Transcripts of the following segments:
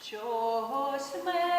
Чогось ми.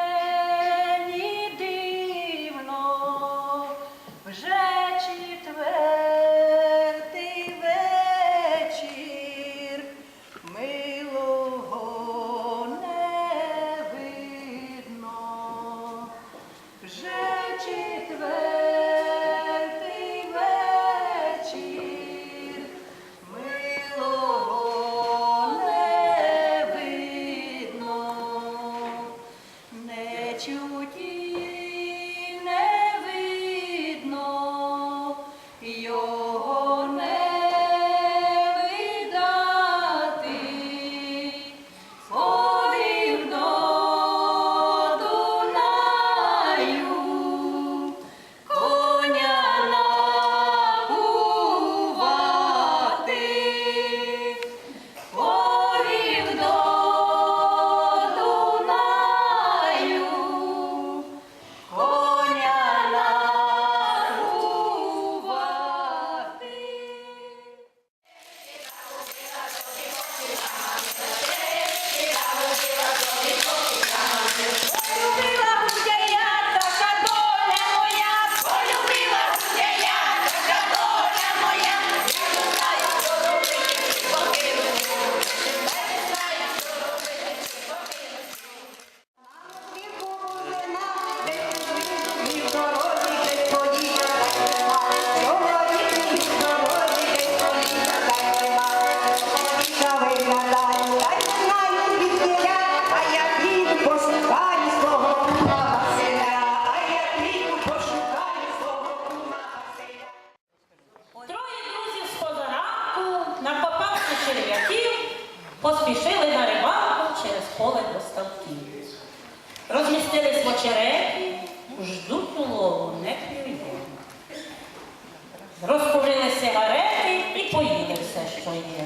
розкурили сигарети і поїде все, що є.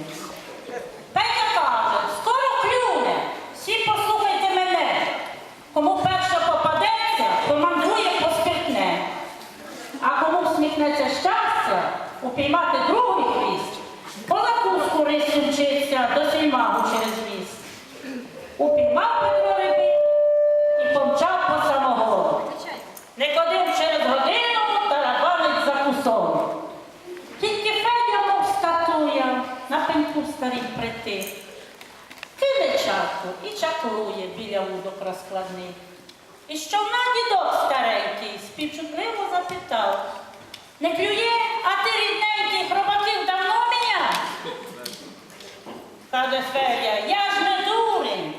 Не клює, а ти рідненький хробаків давно міняв? Каже Федя, я ж не дурень.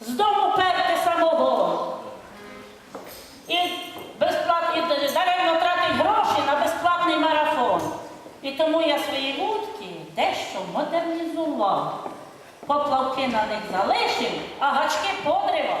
З дому перти самого. І безплатний даремно тратить гроші на безплатний марафон. І тому я свої вудки дещо модернізував. Поплавки на них залишив, а гачки подривав.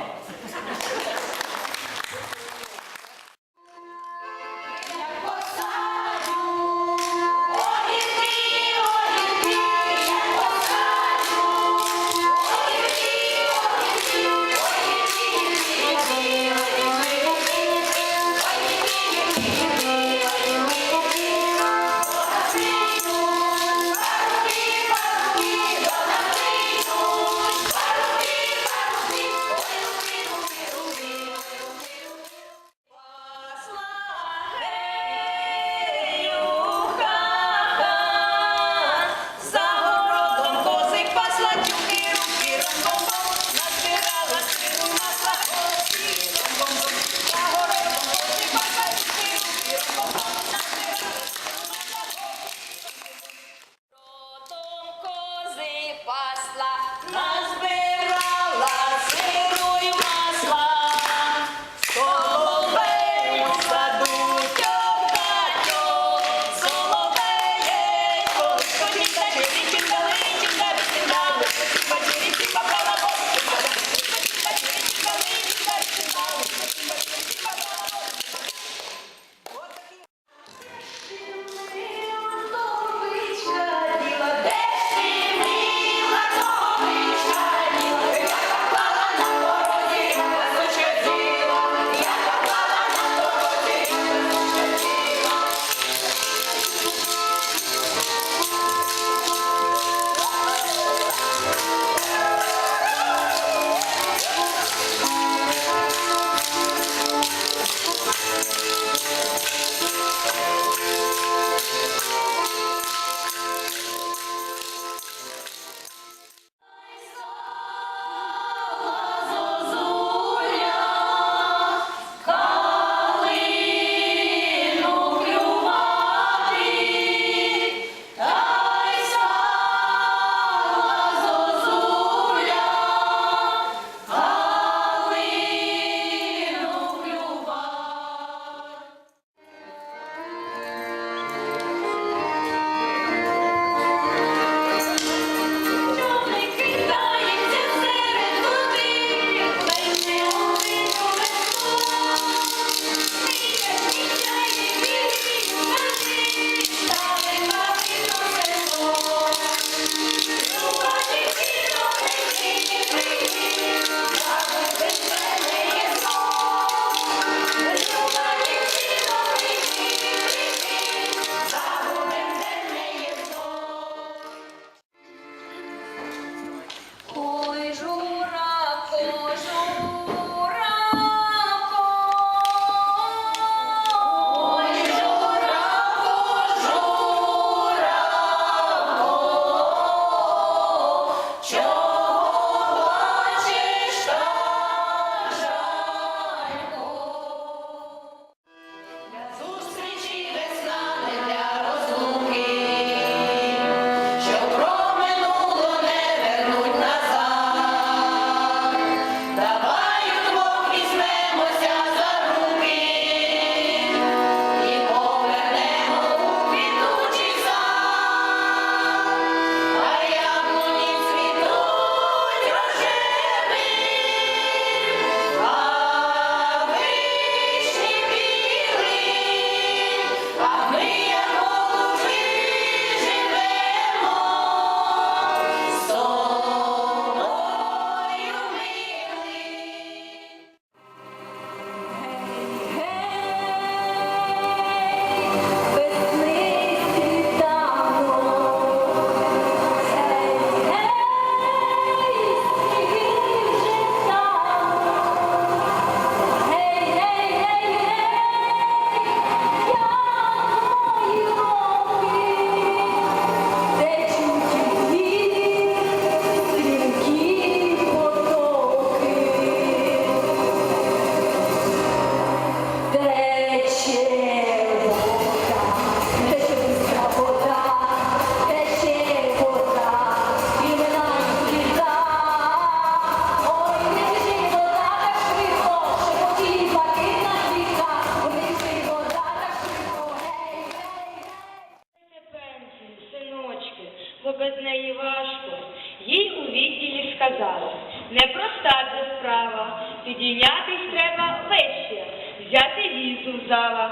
Візу в зала.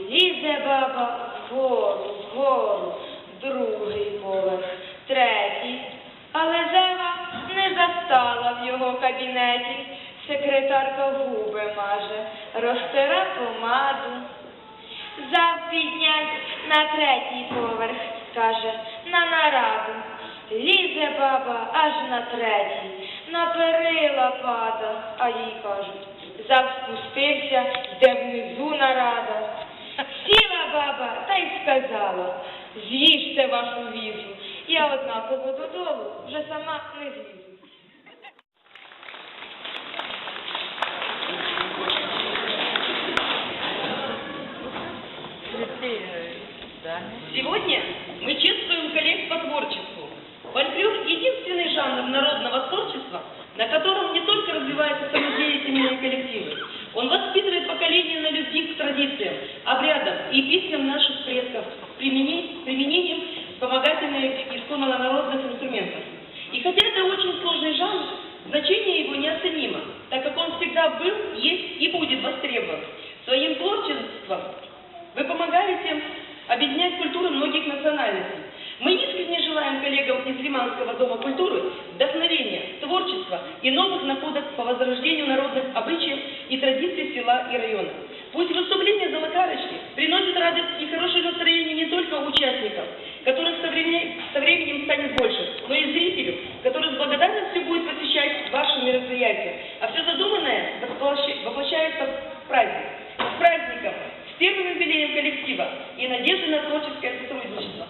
Лізе баба вгору, вгору, другий поверх, третій. Але Зева не застала в його кабінеті. Секретарка губи маже, розтира помаду. Зав піднять на третій поверх, каже, на нараду. Лізе баба аж на третій, на перила пада, а їй кажуть, зав спустився, йде внизу нарада. Сіла баба та й сказала, з'їжте вашу візу, я однаково додолу вже сама не злізу. Сегодня мы чествуем коллег по творчеству. Фольклор – единственный Лиманского дома культуры вдохновения, творчества и новых находок по возрождению народных обычаев и традиций села и района. Пусть выступления Золокарочки приносят радость и хорошее настроение не только участникам, которых со временем, со временем станет больше, но и зрителю, который с благодарностью будет посещать ваши мероприятия. А все задуманное воплощ- воплощается в праздник. С праздником! с первым юбилеем коллектива и надежды на творческое сотрудничество.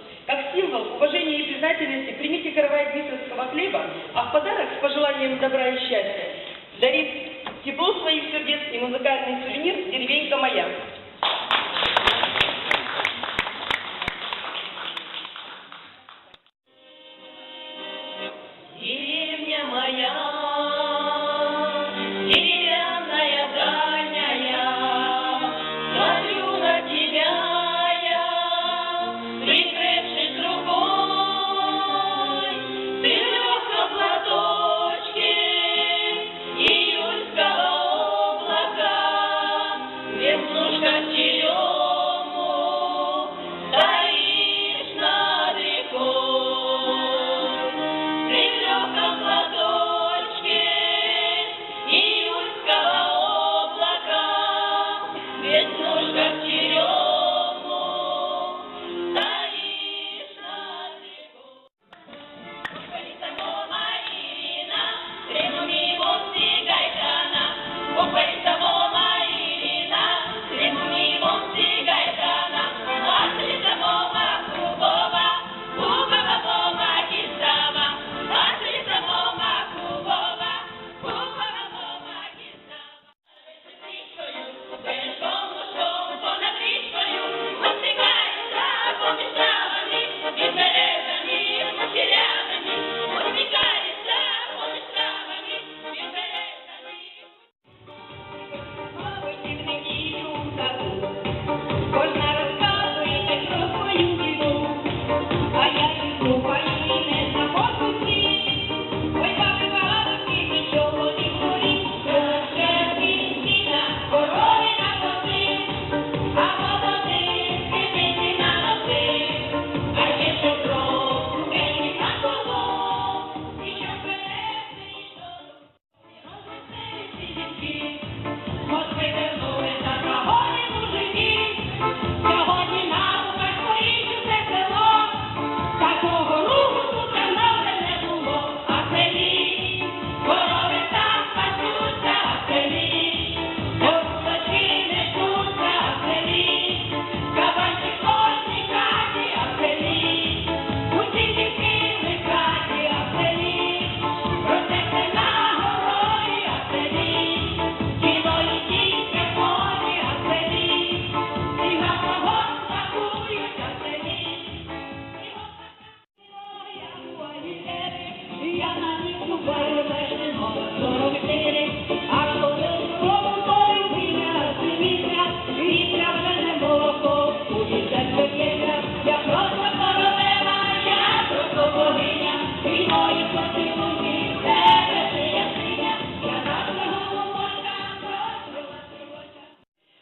Признательности примите каравай дмитровского хлеба, а в подарок с пожеланием добра и счастья дарит тепло своих сердец и музыкальный сувенир «Деревенька моя».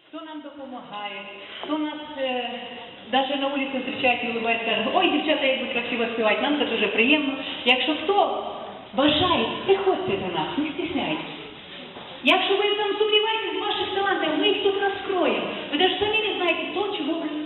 Хто нам допомагає, хто нас е, навіть на вулиці зустрічають і улыбається, ой, дівчата, як ви красиво співати, нам це дуже приємно. Якщо хто бажає, приходьте до нас, не стісняйтесь. Якщо ви там сумніваєтесь в ваших талантах, ми їх тут розкроємо. Ви навіть самі не знаєте того, чого ви